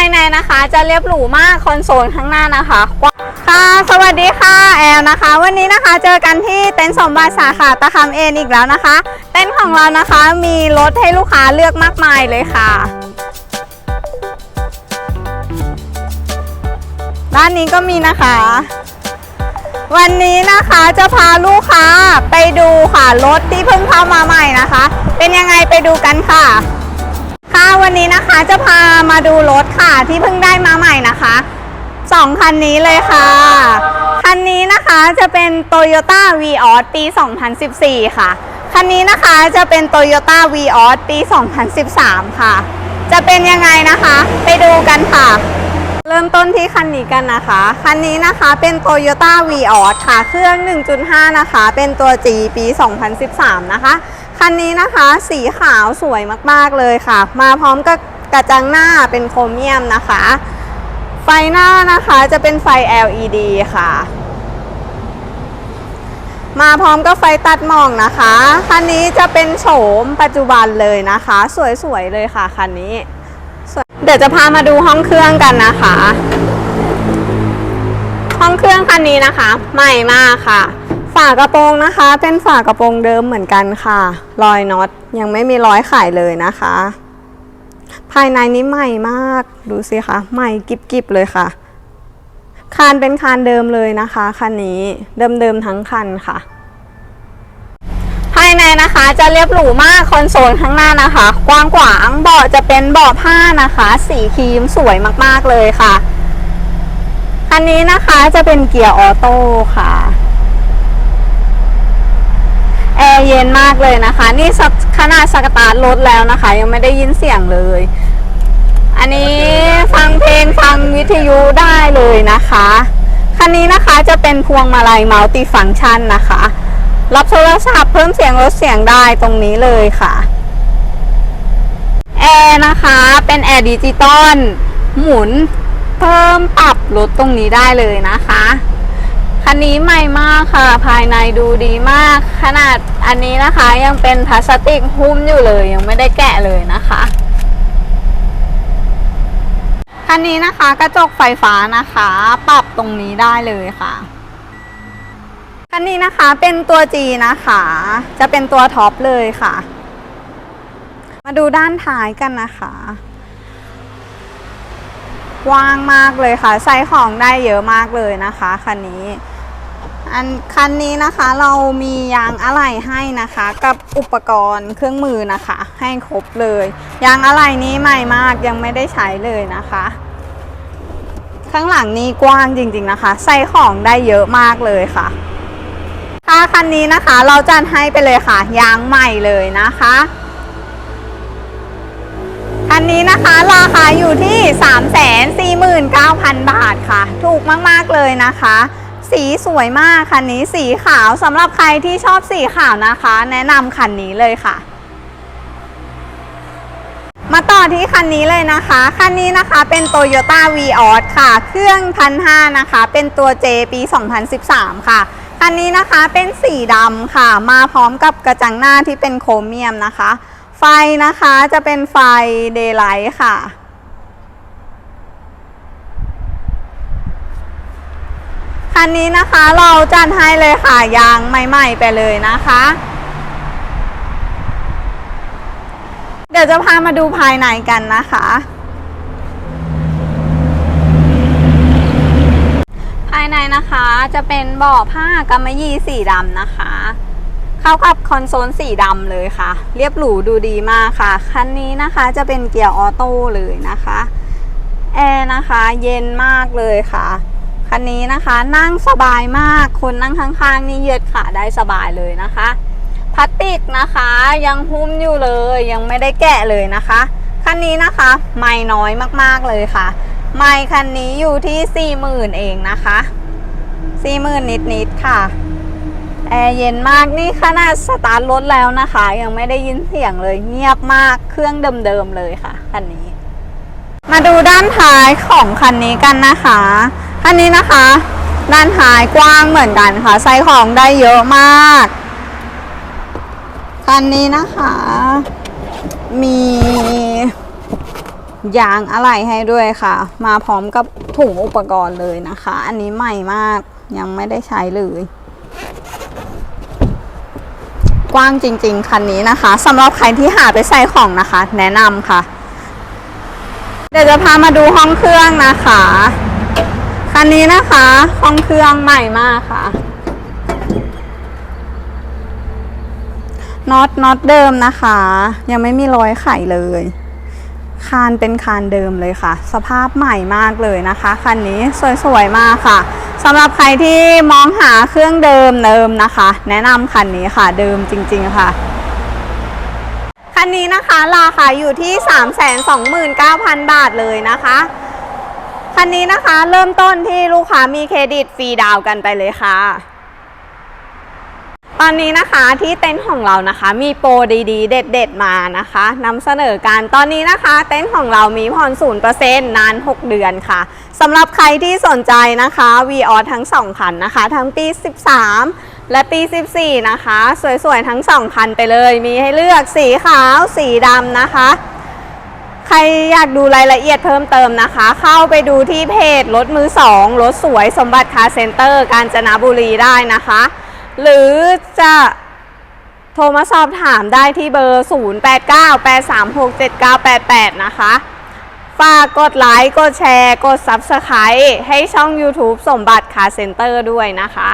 ายในนะคะ จะเรียบหรูมากคอนโซลข้างหน้านะคะค่ะสวัสดีค่ะแอลนะคะ วันนี้นะคะเจอกันที่เต็นท์สมบัติสาขาตะคำเอ็นอีกแล้วนะคะ เต็นท์ของเรานะคะมีรถให้ลูกค้าเลือกมากมายเลยค่ะด้านนี้ก็มีนะคะ วันนี้นะคะจะพาลูกค้าไปดูค่ะรถที่เพิ่งเข้ามาใหม่นะคะ เป็นยังไงไปดูกันค่ะ ค่ะวันนี้นะคะจะพามาดูรถค่ะที่เพิ่งได้มาใหม่นะคะสองคันนี้เลยค่ะ คันนี้นะคะจะเป็น Toyota v ีออปี 2014 ค่ะ คันนี้นะคะจะเป็น Toyota v ีออปี 2013 ค่ะ จะเป็นยังไงนะคะ ไปดูกันค่ะ เริ่มต้นที่คันนี้กันนะคะ คันนี้นะคะเป็น Toyota v ีออค่ะ เครื่อง 1.5 นะคะ เป็นตัว G ปี 2013 นะคะ คันนี้นะคะ สีขาวสวยมากๆเลยค่ะ มาพร้อมกับกระจังหน้าเป็นโครเมียมนะคะ ไฟหน้านะคะจะเป็นไฟ LED ค่ะ มาพร้อมกับไฟตัดหมอกนะคะ คันนี้จะเป็นโฉมปัจจุบันเลยนะคะ สวยๆเลยค่ะคันนี้ เดี๋ยวจะพามาดูห้องเครื่องกันนะคะ ห้องเครื่องคันนี้นะคะ ใหม่มากค่ะ ฝากระโปรงนะคะ เป็นฝากระโปรงเดิมเหมือนกันค่ะ รอยน็อตยังไม่มีร้อยขายเลยนะคะ ภายในนี้ใหม่มาก ดูสิคะ ใหม่กิบๆเลยค่ะ คานเป็นคานเดิมเลยนะคะคันนี้ เดิมๆทั้งคันค่ะภายในนะคะจะเรียบหรูมากคอนโซลข้างหน้านะคะ กว้างขวางเบาะจะเป็นเบาะผ้านะคะ สีครีมสวยมากๆเลยค่ะ คันนี้นะคะจะเป็นเกียร์ออโต้ค่ะ เย็นมากเลยนะคะ นี่ขนาดสกตาร์ทรถแล้วนะคะ ยังไม่ได้ยินเสียงเลย อันนี้ฟังเพลงฟังวิทยุได้เลยนะคะ คันนี้นะคะจะเป็นพวงมาลัยมัลติฟังก์ชันนะคะ รับโทรศัพท์เพิ่มเสียงลดเสียงได้ตรงนี้เลยค่ะแอร์นะคะเป็นแอร์ดิจิตอลหมุนเพิ่มปรับลดตรงนี้ได้เลยนะคะคันนี้ใหม่มากค่ะ ภายในดูดีมาก ขนาด อันนี้นะคะยังเป็นพลาสติกหุ้มอยู่เลยยังไม่ได้แกะเลยนะคะคันนี้นะคะกระจกไฟฟ้านะคะ ปรับตรงนี้ได้เลยค่ะคันนี้นะคะเป็นตัว G นะคะ จะเป็นตัวท็อปเลยค่ะ มาดูด้านท้ายกันนะคะกว้างมากเลยค่ะ ใส่ของได้เยอะมากเลยนะคะคันนี้ อันคันนี้นะคะเรามียางอะไหล่ให้นะคะ กับอุปกรณ์เครื่องมือนะคะ ให้ครบเลย ยางอะไหล่นี้ใหม่มากยังไม่ได้ใช้เลยนะคะ ข้างหลังนี้กว้างจริงๆนะคะ ใส่ของได้เยอะมากเลยค่ะค่าคันนี้นะคะเราจัดให้ไปเลยค่ะ ยางใหม่เลยนะคะคันนี้นะคะราคาอยู่ที่ 349,000 บาทค่ะ ถูกมากๆเลยนะคะ สีสวยมากคันนี้สีขาวสำหรับใครที่ชอบสีขาวนะคะ แนะนำคันนี้เลยค่ะ มาต่อที่คันนี้เลยนะคะ คันนี้นะคะเป็น Toyota v ีออค่ะ เครื่องพันห้านะคะ เป็นตัว J ปี 2013 ค่ะคันนี้นะคะเป็นสีดำค่ะ มาพร้อมกับกระจังหน้าที่เป็นโครเมียมนะคะ ไฟนะคะจะเป็นไฟเดย์ไลท์ค่ะ คันนี้นะคะเราจัดให้เลยค่ะยางใหม่ๆไปเลยนะคะ เดี๋ยวจะพามาดูภายในกันนะคะภายในนะคะจะเป็นเบาะผ้ากำมะหยี่สีดำนะคะ เข้ากับคอนโซลสีดำเลยค่ะ เรียบหรูดูดีมากค่ะ คันนี้นะคะจะเป็นเกียร์ออโต้เลยนะคะ แอร์นะคะเย็นมากเลยค่ะ คันนี้นะคะนั่งสบายมากคนนั่งข้างๆนี่เหยืดขาได้สบายเลยนะคะพลาสติกนะคะยังหุ้มอยู่เลยยังไม่ได้แกะเลยนะคะคันนี้นะคะไม่น้อยมากๆเลยค่ะ ไม่คันนี้อยู่ที่40,000เองนะคะ40,000นิดๆค่ะแอร์เย็นมากนี่ขนาดสตาร์ทรถแล้วนะคะ ยังไม่ได้ยินเสียงเลยเงียบมากเครื่องเดิมๆเลยค่ะคันนี้ มาดูด้านท้ายของคันนี้กันนะคะ คันนี้นะคะด้านท้ายกว้างเหมือนกันค่ะ ใส่ของได้เยอะมากคันนี้นะคะ มียางอะไหล่ให้ด้วยค่ะ มาพร้อมกับถุงอุปกรณ์เลยนะคะ อันนี้ใหม่มากยังไม่ได้ใช้เลย กว้างจริง ๆ คันนี้นะคะสำหรับใครที่หาไปใส่ของนะคะ แนะนำค่ะ เดี๋ยวจะพามาดูห้องเครื่องนะคะ คันนี้นะคะห้องเครื่องใหม่มากค่ะน็อตน็อตเดิมนะคะ ยังไม่มีรอยไขเลย คานเป็นคานเดิมเลยค่ะ สภาพใหม่มากเลยนะคะคันนี้สวยๆมากค่ะสำหรับใครที่มองหาเครื่องเดิมเดิมนะคะ แนะนำคันนี้ค่ะเดิมจริง ๆค่ะคันนี้นะคะราคาอยู่ที่ 329,000 บาทเลยนะคะ คันนี้นะคะเริ่มต้นที่ลูกค้ามีเครดิตฟรีดาวกันไปเลยค่ะ ตอนนี้นะคะที่เต็นท์ของเรานะคะ มีโปรดีๆ เด็ด ๆ มานะคะนำเสนอการตอนนี้นะคะ เต็นท์ของเรามีผ่อน0%นาน 6 เดือนค่ะสำหรับใครที่สนใจนะคะ v ีออทั้ง 2 คันนะคะ ทั้งปี 13และปี 14 นะคะ สวย ๆ ทั้ง 2 คันไปเลย มีให้เลือกสีขาว สีดำนะคะ ใครอยากดูรายละเอียดเพิ่มเติมนะคะ เข้าไปดูที่เพจรถมือสองรถสวยสมบัติคาร์เซ็นเตอร์ กาญจนบุรีได้นะคะ หรือจะโทรมาสอบถามได้ที่เบอร์ 0898367988 นะคะ ฝากกดไลค์กดแชร์ กด Subscribe ให้ช่อง YouTube สมบัติคาร์เซ็นเตอร์ด้วยนะคะ